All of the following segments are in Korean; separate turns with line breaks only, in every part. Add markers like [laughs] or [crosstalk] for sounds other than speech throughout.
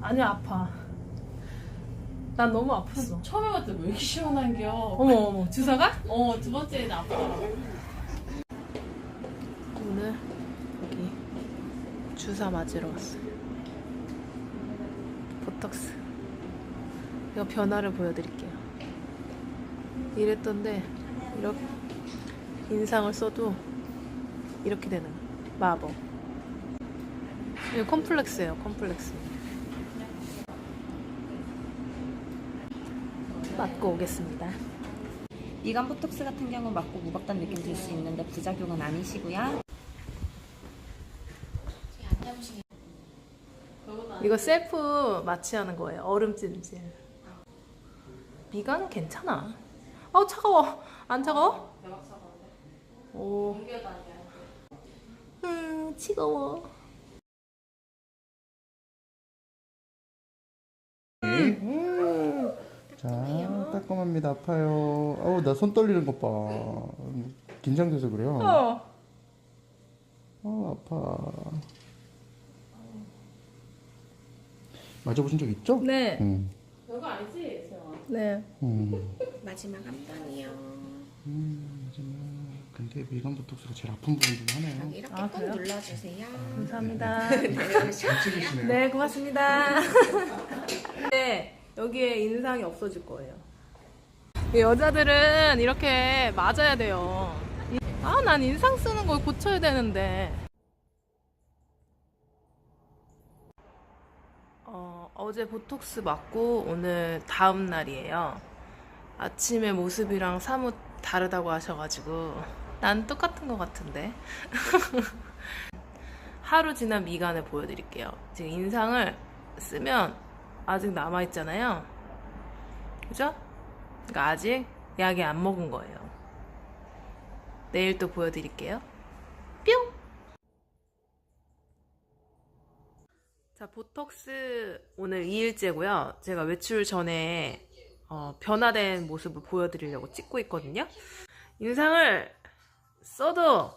아니 아파. 난 너무 아팠어.
처음에 봤을 때왜 이렇게 시원한겨?
어머 어머 주사가?
어, 두 번째는 아프더라고.
오늘 여기 주사 맞으러 왔어요. 보톡스. 이거 변화를 보여드릴게요. 이랬던데 이렇게 인상을 써도 이렇게 되는 마법. 이거 컴플렉스예요. 컴플렉스. 맞고 오겠습니다.
미간 보톡스 같은 경우 맞고 무겁다는 느낌 들 수 있는데 부작용은 아니시고요.
이거 셀프 마취하는 거예요. 얼음 찜질. 미간은 괜찮아. 아우 차가워. 안 차가워? 오. 음, 치가워.
자, 따끔합니다. 아파요. 아우, 나 손 떨리는 것 봐. 긴장돼서 그래요.
어.
아, 아파. 맞아보신 적 있죠?
네.
응.
별거 아니지, 세영아?
네.
음.
마지막 한 번이요.
음, 마지막. 근데 미간 보톡스가 제일 아픈 부분 중 하나예요.
이렇게
아,
꼭
그래요?
눌러주세요.
감사합니다.
잘 찍으시네요.
네, 고맙습니다. [laughs] 네, 여기에 인상이 없어질 거예요. 여자들은 이렇게 맞아야 돼요. 아, 난 인상 쓰는 걸 고쳐야 되는데. 어, 어제 보톡스 맞고 오늘 다음 날이에요. 아침에 모습이랑 사뭇 다르다고 하셔가지고 난 똑같은 것 같은데. [laughs] 하루 지난 미간을 보여드릴게요. 지금 인상을 쓰면 아직 남아있잖아요. 그죠? 그러니까 아직 약이 안 먹은 거예요. 내일 또 보여드릴게요. 뿅! 자, 보톡스 오늘 2일째고요. 제가 외출 전에 어, 변화된 모습을 보여드리려고 찍고 있거든요. 인상을 써도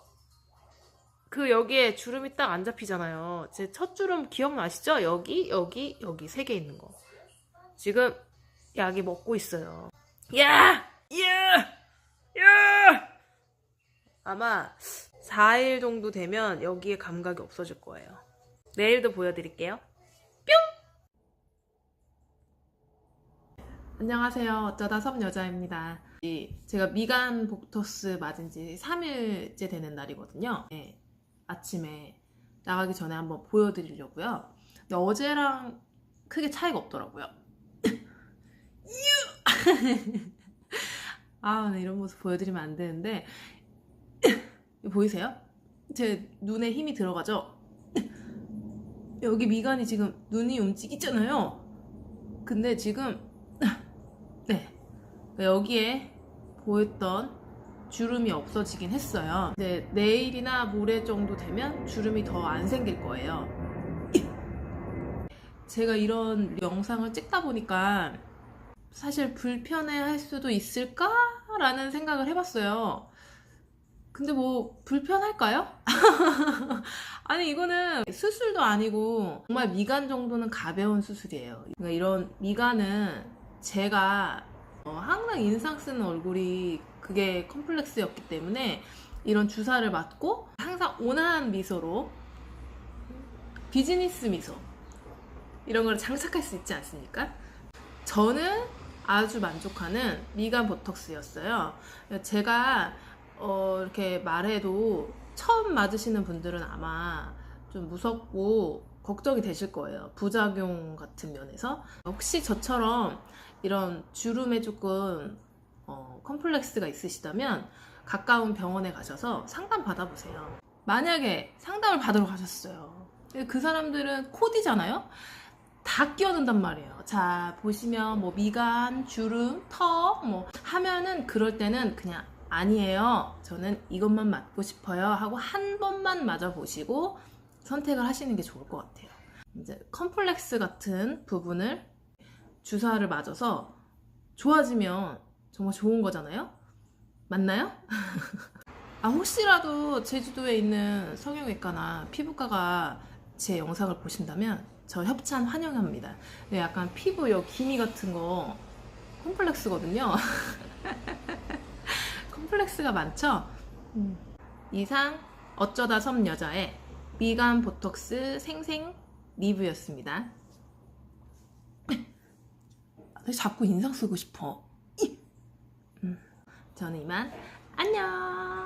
그 여기에 주름이 딱 안 잡히잖아요. 제 첫 주름 기억나시죠? 여기, 여기, 여기 세 개 있는 거. 지금 약이 먹고 있어요. 야! 야! 야! 아마 4일 정도 되면 여기에 감각이 없어질 거예요. 내일도 보여드릴게요. 뿅! 안녕하세요. 어쩌다 섬 여자입니다. 이 제가 미간 복토스 맞은 지 3일째 되는 날이거든요. 네, 아침에 나가기 전에 한번 보여드리려고요. 근데 어제랑 크게 차이가 없더라고요. [laughs] 아, 네, 이런 모습 보여드리면 안 되는데 보이세요? 제 눈에 힘이 들어가죠? 여기 미간이 지금 눈이 움직이잖아요. 근데 지금 네 여기에 보였던 주름이 없어지긴 했어요. 근데 내일이나 모레 정도 되면 주름이 더 안 생길 거예요. 제가 이런 영상을 찍다 보니까 사실 불편해 할 수도 있을까라는 생각을 해봤어요. 근데 뭐 불편할까요? [laughs] 아니 이거는 수술도 아니고 정말 미간 정도는 가벼운 수술이에요. 그러니까 이런 미간은 제가 어, 항상 인상 쓰는 얼굴이 그게 컴플렉스였기 때문에 이런 주사를 맞고 항상 온화한 미소로 비즈니스 미소 이런 걸 장착할 수 있지 않습니까? 저는 아주 만족하는 미간 보톡스였어요. 제가 어, 이렇게 말해도 처음 맞으시는 분들은 아마 좀 무섭고 걱정이 되실 거예요. 부작용 같은 면에서. 혹시 저처럼 이런 주름에 조금 어, 컴플렉스가 있으시다면 가까운 병원에 가셔서 상담 받아보세요. 만약에 상담을 받으러 가셨어요. 그 사람들은 코디잖아요? 다 끼어든단 말이에요. 자, 보시면 뭐 미간, 주름, 턱, 뭐 하면은 그럴 때는 그냥 아니에요. 저는 이것만 맞고 싶어요. 하고 한 번만 맞아보시고 선택을 하시는 게 좋을 것 같아요. 이제 컴플렉스 같은 부분을 주사를 맞아서 좋아지면 정말 좋은 거잖아요? 맞나요? [laughs] 아, 혹시라도 제주도에 있는 성형외과나 피부과가 제 영상을 보신다면 저 협찬 환영합니다. 네, 약간 피부 요 기미 같은 거 콤플렉스거든요. [laughs] 콤플렉스가 많죠? 음. 이상 어쩌다 섬 여자의 미간 보톡스 생생 리뷰였습니다. [coughs] 자꾸 인상 쓰고 싶어. 저는 이만. 안녕!